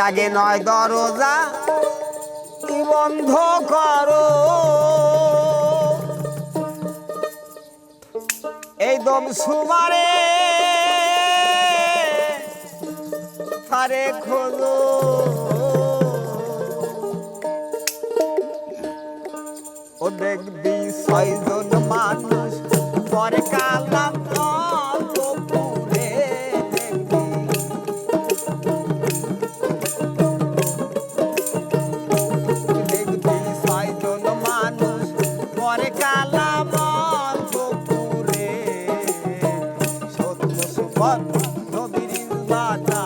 আগে নয় দরজা বন্ধ করো? এই দম সুমারে সারে ও দেখবি সাইজ বাবা নবীর মাতা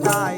die.